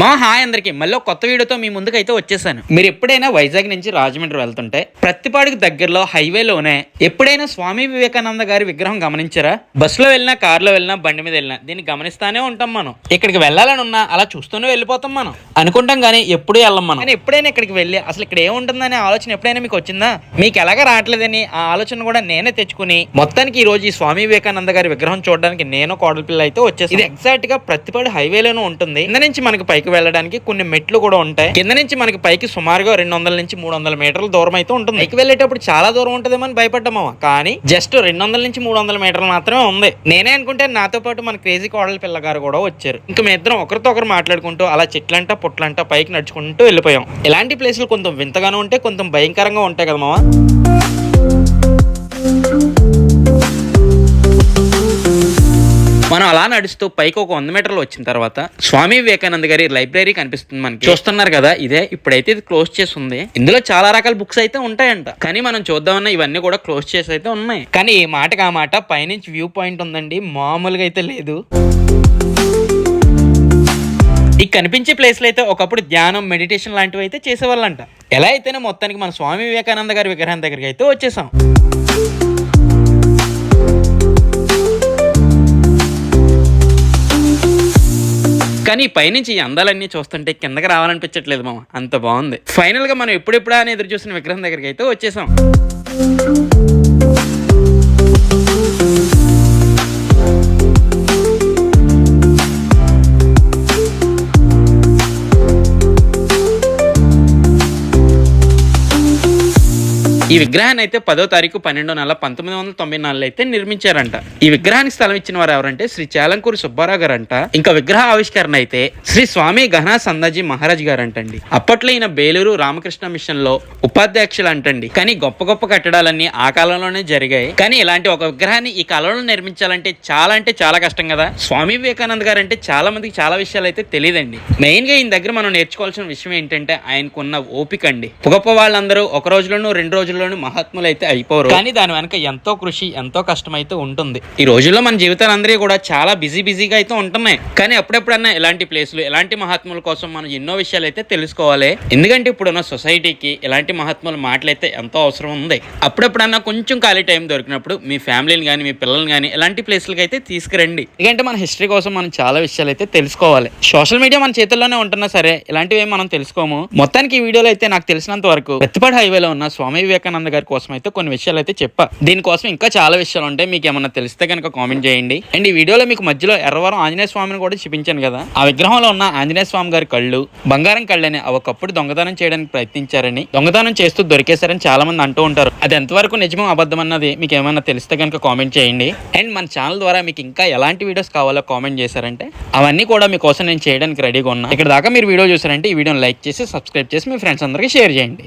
మా హాయ్ అందరికి. మళ్ళీ కొత్త వీడియోతో మీ ముందుకు అయితే వచ్చేసాను. మీరు ఎప్పుడైనా వైజాగ్ నుంచి రాజమండ్రి వెళ్తుంటే ప్రతిపాడికి దగ్గరలో హైవేలోనే ఎప్పుడైనా స్వామి వివేకానంద గారి విగ్రహం గమనించారా? బస్సులో వెళ్ళినా కార్లో వెళ్ళినా బండి మీద వెళ్ళినా దీన్ని గమనిస్తానే ఉంటాం మనం. ఇక్కడికి వెళ్ళాలని ఉన్నా అలా చూస్తూనే వెళ్ళిపోతాం మనం. అనుకుంటాం కానీ ఎప్పుడు వెళ్ళం మనం. కానీ ఎప్పుడైనా ఇక్కడికి వెళ్ళి అసలు ఇక్కడ ఏముంటుందనే ఆలోచన ఎప్పుడైనా మీకు వచ్చిందా? మీకు ఎలాగ రావట్లేదని ఆ ఆలోచన కూడా నేనే తెచ్చుకుని మొత్తానికి ఈ రోజు ఈ స్వామి వివేకానంద గారి విగ్రహం చూడడానికి నేను కోడల పిల్ల అయితే వచ్చేసి ఇది ఎగ్జాక్ట్గా ప్రతిపాడు హైవేలోనే ఉంటుంది. ఇందు నుంచి మనకి పైకి వెళ్ళడానికి కొన్ని మెట్లు కూడా ఉంటాయి. కింద నుంచి మనకి పైకి సుమారుగా రెండు వందల నుంచి మూడు వందల మీటర్ల దూరం అయితే ఉంటుంది. పైకి వెళ్ళేటప్పుడు చాలా దూరం ఉంటుందేమో అని భయపడ్డామా కానీ జస్ట్ రెండు వందల నుంచి మూడు వందల మీటర్లు మాత్రమే ఉంది. నేనే అనుకుంటే నాతో పాటు మన క్రేజీ కోడల పిల్ల గారు కూడా వచ్చారు. ఇంకా మీ ఇద్దరం ఒకరితో ఒకరు మాట్లాడుకుంటూ అలా చెట్లంట పుట్లంట పైకి నడుచుకుంటూ వెళ్ళిపోయాం. ఇలాంటి ప్లేసులు కొంచెం వింతగానే ఉంటాయి కొంచెం భయంకరంగా ఉంటాయి కదా మావా మనం అలా నడుస్తూ పైకి ఒక వంద మీటర్లు వచ్చిన తర్వాత స్వామి వివేకానంద గారి లైబ్రరీ కనిపిస్తుంది మనకి. చూస్తున్నారు కదా ఇదే ఇప్పుడైతే ఇది క్లోజ్ చేసి ఉంది ఇందులో చాలా రకాల బుక్స్ అయితే ఉంటాయంట. కానీ మనం చూద్దామన్నా ఇవన్నీ కూడా క్లోజ్ చేసి అయితే ఉన్నాయి. కానీ ఈ మాటకి ఆ మాట పైనుంచి వ్యూ పాయింట్ ఉందండి మామూలుగా అయితే లేదు. ఈ కనిపించే ప్లేస్లో అయితే ఒకప్పుడు ధ్యానం మెడిటేషన్ లాంటివి అయితే చేసేవాళ్ళంట. ఎలా అయితేనే మొత్తానికి మన స్వామి వివేకానంద గారి విగ్రహం దగ్గరికి అయితే వచ్చేసాం. కానీ పైనుంచి ఈ అందాలన్నీ చూస్తుంటే కిందకి రావాలనిపించట్లేదు మామ. అంత బాగుంది. ఫైనల్గా మనం ఎప్పుడెప్పుడా అని ఎదురు చూసిన విగ్రహం దగ్గరికి అయితే వచ్చేసాం. ఈ విగ్రహాన్ని అయితే పదో తారీఖు పన్నెండో నెల పంతొమ్మిది వందల తొంభై నాలుగులో అయితే నిర్మించారంట. ఈ విగ్రహానికి స్థలం ఇచ్చిన వారు ఎవరంటే శ్రీ చాలంకూరి సుబ్బారావు గారంట. ఇంకా విగ్రహ ఆవిష్కరణ అయితే శ్రీ స్వామి గహనా సందాజీ మహారాజ్ గారంటండి. అప్పట్లో ఈయన బేలూరు రామకృష్ణ మిషన్లో ఉపాధ్యక్షులు అంటండి కానీ గొప్ప గొప్ప కట్టడాలన్నీ ఆ కాలంలోనే జరిగాయి. కానీ ఇలాంటి ఒక విగ్రహాన్ని ఈ కాలంలో నిర్మించాలంటే చాలా అంటే చాలా కష్టం కదా. స్వామి వివేకానంద్ గారు అంటే చాలా మందికి చాలా విషయాలు అయితే తెలియదండి. మెయిన్గా ఈయన దగ్గర మనం నేర్చుకోవాల్సిన విషయం ఏంటంటే ఆయనకున్న ఓపిక అండి గొప్ప వాళ్ళందరూ ఒక రోజులోనూ రెండు రోజుల్లోనూ మహాత్ములు అయితే అయిపోరు. కానీ దాని వెనక ఎంతో కృషి ఎంతో కష్టం అయితే ఉంటుంది. ఈ రోజుల్లో మన జీవితాలందరూ కూడా చాలా బిజీ బిజీగా అయితే ఉంటున్నాయి. కానీ అప్పుడెప్పుడన్నా ఇలాంటి ప్లేసులు ఎలాంటి మహాత్ముల కోసం మనం ఎన్నో విషయాలు అయితే తెలుసుకోవాలి. ఎందుకంటే ఇప్పుడున్న సొసైటీకి ఇలాంటి మహాత్ముల మాటలు అయితే ఎంతో అవసరం ఉంది. అప్పుడెప్పుడన్నా కొంచెం ఖాళీ టైం దొరికినప్పుడు మీ ఫ్యామిలీని కానీ మీ పిల్లల్ని కానీ ఇలాంటి ప్లేసులకి అయితే తీసుకురండి. ఎందుకంటే మన హిస్టరీ కోసం మనం చాలా విషయాలు అయితే తెలుసుకోవాలి. సోషల్ మీడియా మన చేతుల్లోనే ఉంటున్నా సరే ఇలాంటివి మనం తెలుసుకోము. మొత్తానికి ఈ వీడియోలో అయితే నాకు తెలిసినంత వరకు ప్రతిపాడు హైవేలో ఉన్న స్వామి వివేకానంద గారి కోసం అయితే కొన్ని విషయాలు అయితే చెప్పా దీనికోసం ఇంకా చాలా విషయాలు ఉంటాయి. మీకు ఏమన్నా తెలిస్తే కనుక కామెంట్ చేయండి. అండ్ ఈ వీడియోలో మీకు మధ్యలో ఎర్రవరం ఆంజనేయ స్వామిని కూడా చూపించాను కదా. ఆ విగ్రహంలో ఉన్న ఆంజనేయ స్వామి గారి కళ్ళు బంగారం కళ్ళని ఒకప్పుడు దొంగతనం చేయడానికి ప్రయత్నించారని దొంగతనం చేస్తూ దొరికేశారని చాలా మంది అంటూ ఉంటారు. అది ఎంతవరకు నిజమో అబద్ధం అన్నది మీకు ఏమైనా తెలిస్తే కనుక కామెంట్ చేయండి. అండ్ మన ఛానల్ ద్వారా మీకు ఇంకా ఎలాంటి వీడియోస్ కావాలో కామెంట్ చేశారంటే అవన్నీ కూడా మీకోసం నేను చేయడానికి రెడీగా ఉన్నా. ఇక్కడ దాకా మీరు వీడియో చూసారంటే ఈ వీడియోని లైక్ చేసి సబ్స్క్రైబ్ చేసి మీ ఫ్రెండ్స్ అందరికీ షేర్ చేయండి.